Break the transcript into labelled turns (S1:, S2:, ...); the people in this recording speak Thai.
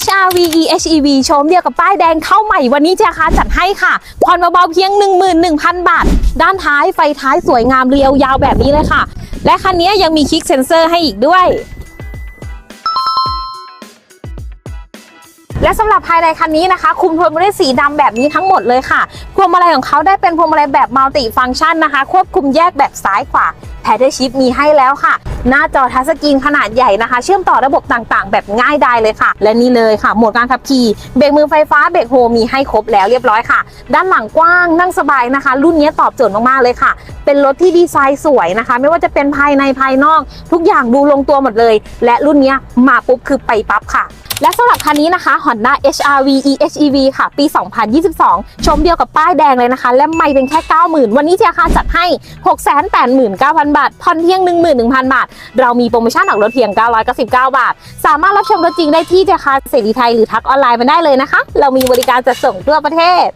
S1: HRV EHEV โฉมเดียวกับป้ายแดงเข้าใหม่วันนี้เจอาคาจัดให้ค่ะผ่อนเบาๆเพียง 11,000 บาท ด้านท้ายไฟท้ายสวยงามเรียวยาวแบบนี้เลยค่ะ และคันนี้ยังมีคลิกเซ็นเซอร์ให้อีกด้วยและสำหรับภายในคันนี้นะคะ คุมโทนมาด้วยสีดำแบบนี้ทั้งหมดเลยค่ะ พวงมาลัยของเขาได้เป็นพวงมาลัยแบบมัลติฟังก์ชันนะคะ ควบคุมแยกแบบซ้ายขวาแพดเดิลชิพมีให้แล้วค่ะ หน้าจอทัชสกรีนขนาดใหญ่นะคะ เชื่อมต่อระบบต่างๆ แบบง่ายดายเลยค่ะ และนี่เลยค่ะ โหมดการขับขี่เบรกมือไฟฟ้าเบรกโฮมีให้ครบแล้วเรียบร้อยค่ะ ด้านหลังกว้างนั่งสบายนะคะ รุ่นนี้ตอบโจทย์มากๆเลยค่ะ เป็นรถที่ดีไซน์สวยนะคะ ไม่ว่าจะเป็นภายในภายนอก ทุกอย่างดูลงตัวหมดเลย และรุ่นนี้มาปุ๊บคือไปปั๊บค่ะและสำหรับคันนี้นะคะ Honda HRV EHEV ค่ะ ปี 2022 ชมเดียวกับป้ายแดงเลยนะคะ และไม่เป็นแค่ 90,000 วันนี้เทียคาจัดให้ 689,000 1,000 บาท ผ่อนเพียง 11,000 บาท เรามีโปรโมชั่นออกรถเพียง 999 บาท สามารถรับชมรถจริงได้ที่เทียคาเสรีไทยหรือทักออนไลน์มาได้เลยนะคะ เรามีบริการจัดส่งทั่วประเทศ